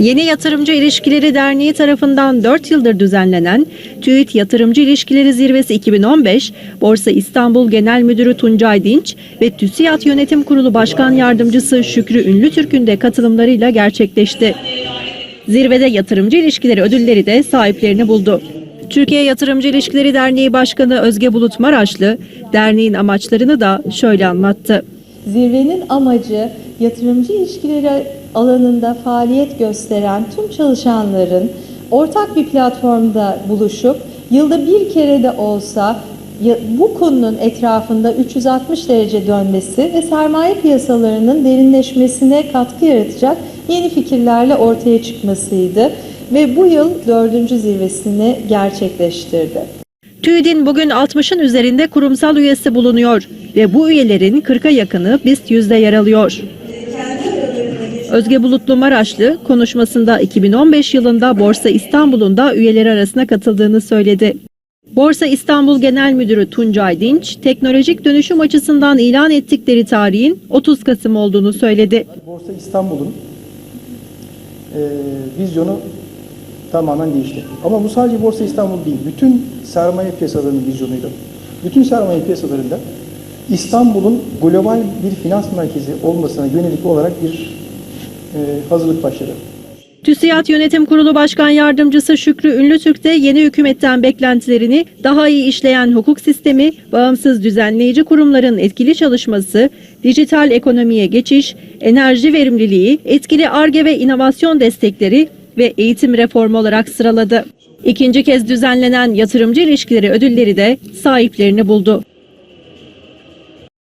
Yeni Yatırımcı İlişkileri Derneği tarafından 4 yıldır düzenlenen TÜİT Yatırımcı İlişkileri Zirvesi 2015, Borsa İstanbul Genel Müdürü Tuncay Dinç ve TÜSİAD Yönetim Kurulu Başkan Yardımcısı Şükrü Ünlütürk'ün de katılımlarıyla gerçekleşti. Zirvede yatırımcı ilişkileri ödülleri de sahiplerini buldu. Türkiye Yatırımcı İlişkileri Derneği Başkanı Özge Bulut Maraşlı, derneğin amaçlarını da şöyle anlattı. Zirvenin amacı yatırımcı ilişkileri alanında faaliyet gösteren tüm çalışanların ortak bir platformda buluşup yılda bir kere de olsa bu konunun etrafında 360 derece dönmesi ve sermaye piyasalarının derinleşmesine katkı yaratacak yeni fikirlerle ortaya çıkmasıydı ve bu yıl dördüncü zirvesini gerçekleştirdi. TÜİD'in bugün 60'ın üzerinde kurumsal üyesi bulunuyor ve bu üyelerin 40'a yakını BIST yüzde yer alıyor. Özge Bulutlu Maraşlı konuşmasında 2015 yılında Borsa İstanbul'un da üyeleri arasına katıldığını söyledi. Borsa İstanbul Genel Müdürü Tuncay Dinç, teknolojik dönüşüm açısından ilan ettikleri tarihin 30 Kasım olduğunu söyledi. Borsa İstanbul'un e, vizyonu tamamen değişti. Ama bu sadece Borsa İstanbul değil, bütün sermaye piyasalarının vizyonuydu. Bütün sermaye piyasalarında İstanbul'un global bir finans merkezi olmasına yönelik olarak bir hazırlık başladı. TÜSİAD Yönetim Kurulu Başkan Yardımcısı Şükrü Ünlütürk de yeni hükümetten beklentilerini daha iyi işleyen hukuk sistemi, bağımsız düzenleyici kurumların etkili çalışması, dijital ekonomiye geçiş, enerji verimliliği, etkili ARGE ve inovasyon destekleri ve eğitim reformu olarak sıraladı. İkinci kez düzenlenen yatırımcı ilişkileri ödülleri de sahiplerini buldu.